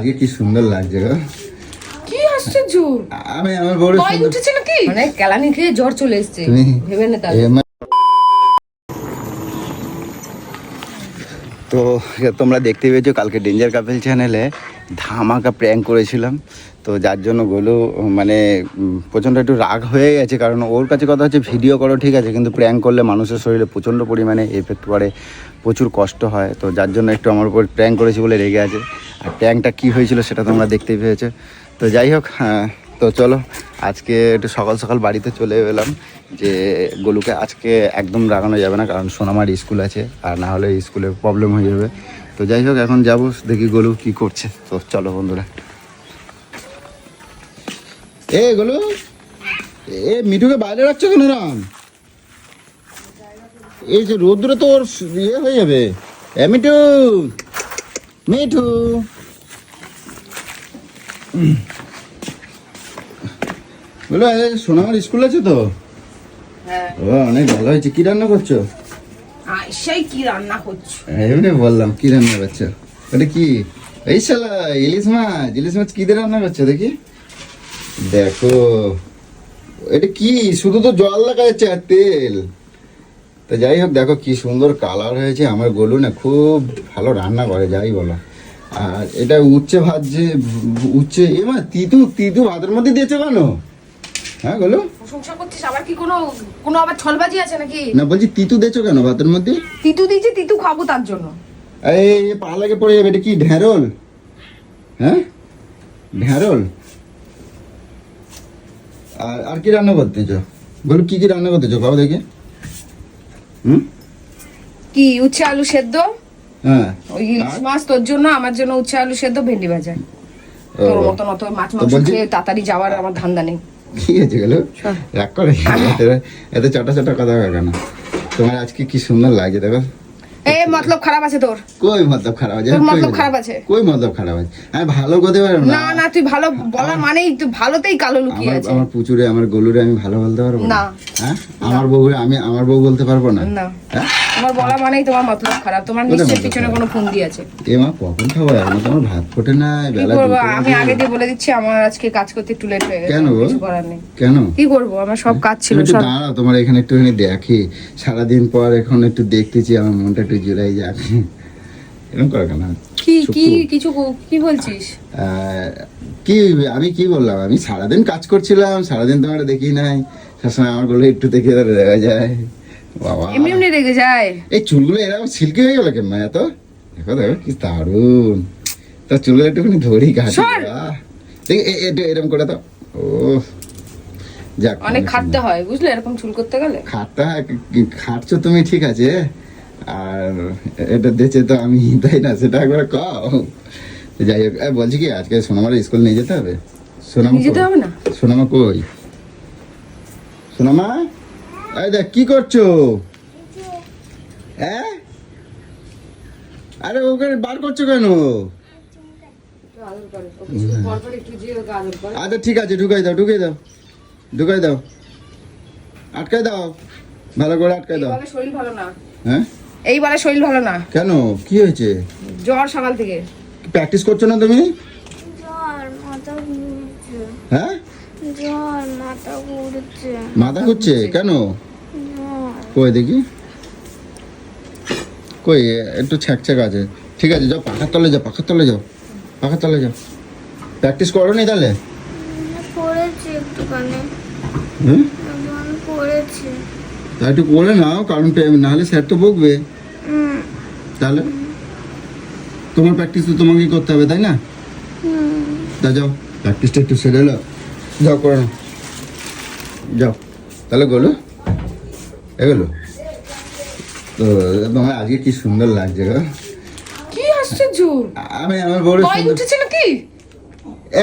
আজকে কি সুন্দর লাগছে গো। কি আশ্চর্য। আমি আমার বড় ভয় উঠেছে নাকি? মানে কেলানি খেয়ে জ্বর চলে এসেছে। ভেবে নে তাহলে। তো তোমরা দেখতে পেয়েছ কালকে ডেঞ্জার কাপেল চ্যানেলে ধামাকা প্র্যাঙ্ক করেছিলাম। তো যার জন্য গোলু মানে প্রচণ্ড একটু রাগ হয়ে গেছে কারণ ওর কাছে কথা হচ্ছে ভিডিও করো ঠিক আছে? কিন্তু প্র্যাঙ্ক করলে মানুষের শরীরে প্রচণ্ড পরিমাণে এফেক্ট পড়ে প্রচুর কষ্ট হয়। তো যার জন্য একটু আমার উপর প্র্যাঙ্ক করেছি বলে রেগে আছে। প্র্যাঙ্কটা কী হয়েছিল সেটা তোমরা দেখতেই পেয়েছ। তো যাই হোক হ্যাঁ, তো চলো আজকে একটু সকাল সকাল বাড়িতে চলে এলাম যে গোলুকে আজকে একদম রাগানো যাবে না কারণ সোনামার স্কুল আছে আর না হলে স্কুলে প্রবলেম হয়ে যাবে। তো যাই হোক এখন যাব দেখি গোলু কি করছে। তো চলো বন্ধুরা। এ গোলু এ মিঠুকে বাইরে রাখছো কেন রাম এই যে রোদ্রে তো ওর ইয়ে হয়ে যাবে। এ মিঠু মিঠু। বলো সোনামার স্কুল আছে তো? হ্যাঁ। ও অনেক ভালো হয়েছে। কি রান্না করছ? সেই কি রান্না করছ? এমনি বললাম কি রান্না করছ? ওটা কি? এই শালা ইলিশ মাছ ইলিশ মাছ কি দিয়ে রান্না করছ দেখি? দেখো এটা কি? শুধু তো জল যাচ্ছে আর তেল। তো যাই হোক দেখো কি সুন্দর কালার হয়েছে। আমার গলু না খুব ভালো রান্না করে যাই বলো। আর এটা উচ্ছে ভাত যে উচ্ছে এ মা তিতু তিতু ভাতের মধ্যে দিয়েছে কেন? হ্যাঁ গলু প্রশংসা করছিস? আবার কি কোনো কোনো আবার ছলবাজি আছে নাকি? না বলছি তিতু দিয়েছ কেন ভাতের মধ্যে? তিতু দিয়েছি তিতু খাব তার জন্য। এই পা লাগে পড়ে যাবে এটা কি ঢ্যাঁড়ল? হ্যাঁ? ঢ্যাঁড়ল? আর আর কি রান্না করতেছো? বলো কি কি রান্না করতেছো? বাবা দেখে। হুম? কি উচ্ছে আলু সেদ্ধ? হ্যাঁ। ওই ইলিশ মাছ তোর জন্য আমার জন্য উচ্ছে আলু সেদ্ধ ভেন্ডি ভাজা। তোর মতন অত মাছ মাংস খেয়ে তাড়াতাড়ি যাওয়ার আমার ধান্দা নেই। কি হয়েছে গেল? রাগ করে এত- চটা চটা কথা কেন? তোমার আজকে কি সুন্দর লাগছে দেখো। মতলব খারাপ আছে তোর। কই মতলব খারাপ আছে? তোর মতলব খারাপ আছে। কই মতলব খারাপ আছে? আমি ভালো করতে পারব না। না তুই ভালো বলা মানেই তুই ভালোতেই কালো লুকিয়ে আমার আছে। আমার পুচুরে আমার গলুরে আমি ভালো বলতে পারব না। হ্যাঁ? আমার বউ আমি আমার বউ বলতে পারব না? না। তোমার বলা মানেই তোমার মতলব খারাপ। তোমার নিশ্চয়ই পিছনে কোনো ফোন দিয়ে আছে। এ মা কখন খাব? এখন তো আমার ভাত ফোটে না বেলা আমি আগে দিয়ে বলে দিচ্ছি আমার আজকে কাজ করতে একটু লেট হয়ে গেছে কেন? কিছু করার নেই। কেন? কি করব? আমার সব কাজ ছিল সব দাঁড়াও তোমার এখানে একটুখানি দেখি। সারাদিন পর এখন একটু দেখতেছি আমার মনটা একটু জুড়াই যাক এরকম করে কেন? কি কি কিছু কি বলছিস? কি আমি কি বললাম? আমি সারাদিন কাজ করছিলাম সারাদিন তোমার দেখি নাই। সবসময় আমারগুলো একটু দেখে দেখা যায়। বাবা। এমনি এমনি রেগে যায়। এই চুলগুলো এরকম সিল্কি হয়ে গেল কেন মায়া তো দেখো দেখো কি দারুণ তো চুলগুলো একটুখানি ধরি। দেখি এ- একটু এরকম করে তো ও যাক অনেক খাটতে হয় বুঝলে? এরকম চুল করতে গেলে। খাটতে হয়, খাটছো তুমি ঠিক আছে। আর এটা দেছে তো আমি তাই না? সেটা একবার কও। যাই হোক এ, বলছি কি আজকে সোনামার স্কুল নিয়ে যেতে হবে? সোনামা যেতে হবে না? সোনামা কই? সোনামা? এই দেখ কি করছ? হ্যাঁ? আরে ওকে বার করছ কেন? আচ্ছা ঠিক আছে ঢুকাই দাও ঢুকাই দাও ঢুকাই দাও। আটকাই দাও ভালো করে আটকাই দাও। শরীর ভালো না। হ্যাঁ? এইবারে শরীর ভালো না। কেন? কি হয়েছে? জ্বর সকাল থেকে। প্র্যাকটিস করছ না তুমি জ্বর মাথা ঘুরছে হ্যাঁ জ্বর মাথা ঘুরছে কেন? কই দেখি। কই একটু ছ্যাক ছ্যাক আছে। ঠিক আছে যাও পাখার তলে যাও পাখার তলে যাও পাখার তলে যাও। প্র্যাকটিস করো নি তাহলে? তা একটু করে নাও কারণ নাহলে স্যার তো বকবে। তাহলে তোমার প্র্যাকটিস তো তোমাকেই করতে হবে তাই না? তা যাও প্র্যাকটিসটা একটু সেরে যাও করে নাও। যাও। তাহলে গেলো এগুলো তো তোমার আজকে কি সুন্দর লাগছে গো। কি আশ্চর্য! আমি আমার বড় উঠেছে নাকি?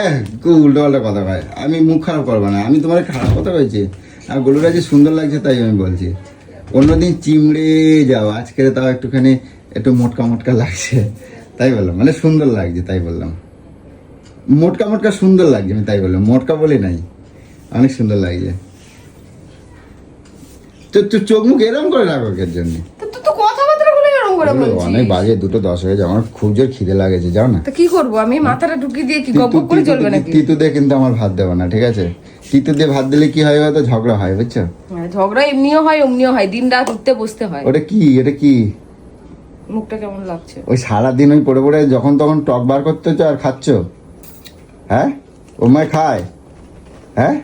এ খুব উল্টো পাল্টা কথা কয়। আমি মুখ খারাপ করব না আমি তোমার খারাপ কথা কইছি। আর গরুটা যে সুন্দর লাগছে তাই আমি বলছি। অন্যদিন চিমড়ে যাও আজকে তাও একটুখানি একটু মোটকা মোটকা লাগছে। তাই বললাম মানে সুন্দর লাগছে তাই বললাম। মোটকা মোটকা সুন্দর লাগছে আমি তাই বললাম। মোটকা বলি নাই অনেক সুন্দর লাগছে। তো তো চোখ মুখ এরম করে রাখো জন্য। করে বলছি অনেক বাজে দুটো দশ হয়ে যায়। আমার খুব জোর খিদে লাগেছে না? তা কি করব? আমি মাথাটা ঢুকিয়ে দিয়ে কি গপ করে চলবে নাকি? তিতু দিয়ে কিন্তু আমার ভাত দেবো না ঠিক আছে? তিতু দিয়ে ভাত দিলে কি হয় হয়তো ঝগড়া হয় বুঝছ? হ্যাঁ, ঝগড়া এমনিও হয় অমনিও হয়। দিন রাত উঠতে বসতে হয়। ওটা কি? এটা কি? মুখটা কেমন লাগছে? ওই সারাদিন ওই পড়ে পড়ে যখন তখন টক বার করতেছো আর খাচ্ছ? হ্যাঁ? ওমায় খায়? হ্যাঁ?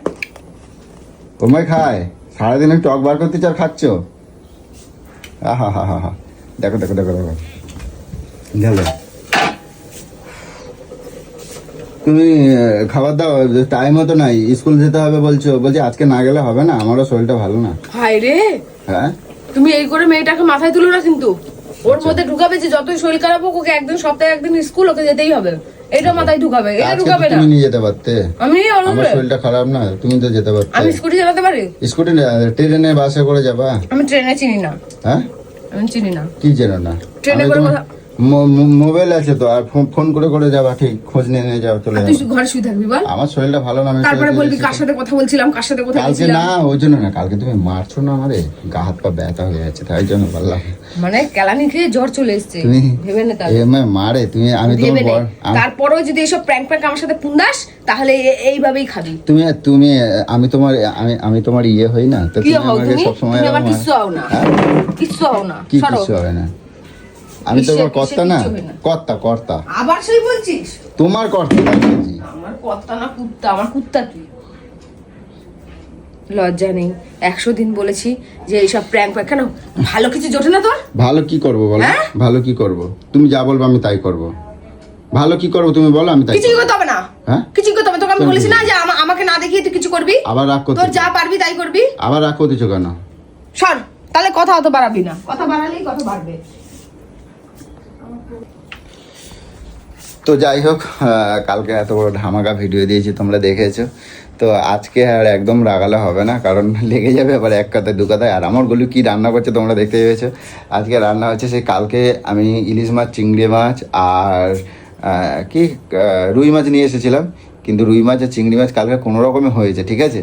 ওমায় খায়? সারাদিন ওই টক বার করতেছো আর খাচ্ছ? আহা হা হা হা। দেখো দেখো দেখো দেখো। গেল। তুমি খাবার দাও টাইম মতো নাই স্কুল যেতে হবে বলছো। বলছি আজকে না গেলে হবে না আমারও শরীরটা ভালো না। হায় রে! হ্যাঁ? তুমি এই করে মেয়েটাকে মাথায় তুলো না কিন্তু। ওর মধ্যে ঢুকাবে যে যতই শরীর খারাপ হোক ওকে একদিন সপ্তাহে একদিন স্কুল ওকে যেতেই হবে। এটা মাথায় ঢুকাবে এটা ঢুকাবে না। তুমি নিয়ে যেতে পারতে। আমি আমার শরীরটা খারাপ না তুমি তো যেতে পারতে। আমি স্কুটি চালাতে পারি? স্কুটি না ট্রেনে বাসে করে যাবা? আমি ট্রেনে চিনি না। হ্যাঁ? আমি চিনি না। কি জানো না? ট্রেনে করে মোবাইল আছে তো আর ফোন- করে করে যাবা ঠিক খোঁজ নিয়ে নিয়ে যাও চলে তুই ঘরে শুয়ে থাকবি বল। আমার শরীরটা ভালো না তারপরে বলবি কার সাথে কথা বলছিলাম কার সাথে কথা কালকে না ওই জন্য না কালকে তুমি মারছো না আমারে? গা হাত পা ব্যথা হয়ে যাচ্ছে তাই জন্য বললাম। মানে কেলানি খেয়ে জ্বর চলে এসছে। তুমি ভেবে নে তাহলে। এ মারে তুমি আমি আমি- তারপরেও যদি এসব প্র্যাঙ্ক প্র্যাঙ্ক আমার সাথে পুন্দাস তাহলে এইভাবেই খাবি। তুমি তুমি আমি তোমার আমি আমি তোমার ইয়ে হই না তো তুমি আমাকে তুমি? সবসময় তুমি আবার এরকম হও না। হ্যাঁ? কিচ্ছু হও না। কি কিছু হবে না? আমি তো কিসে কর্তা না। কর্তা কর্তা। আবার সেই বলছিস? তোমার কর্তা আমার কর্তা না কুত্তা। আমার কুত্তা তুই। লজ্জা নেই। একশো দিন বলেছি যে এইসব প্র্যাঙ্ক প্র্যাঙ্ক কেন? ভালো কিছু জোটে না তোর? ভালো কি করব বলো? হ্যাঁ? ভালো কি করব? তুমি যা বলব আমি তাই করব। ভালো কি করব তুমি বলো আমি তাই কিছুই করতে হবে না। হ্যাঁ? কিছুই করতে হবে তোকে আমি বলেছি না যে আমাকে না দেখিয়ে তুই কিছু করবি? আবার রাগ করতে তোর যা পারবি তাই করবি। আবার রাগ করতেছো কেন? সর তাহলে কথা অত বাড়াবি না। কথা বাড়ালেই কথা বাড়বে। তো যাই হোক কালকে এত বড় ধামাকা ভিডিও দিয়েছি, তোমরা দেখেছ। তো আজকে আর একদম রাগালে হবে না, কারণ লেগে যাবে আবার এক কথায়, দু কথায়। আর আমার গলু কী রান্না করছে তোমরা দেখতে পেয়েছ। আজকে রান্না হচ্ছে সেই, কালকে আমি ইলিশ মাছ, চিংড়ি মাছ আর কি রুই মাছ নিয়ে এসেছিলাম। কিন্তু রুই মাছ আর চিংড়ি মাছ কালকে কোনো রকমে হয়েছে, ঠিক আছে?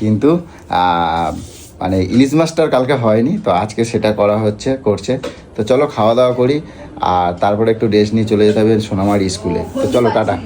কিন্তু মানে ইলিশ মাছটার কালকে হয়নি, তো আজকে সেটা করা হচ্ছে, করছে। তো চলো খাওয়া দাওয়া করি। আর তারপরে একটু রেস্ট নিয়ে চলে যেতে হবে সোনামার স্কুলে। তো চলো টাটা।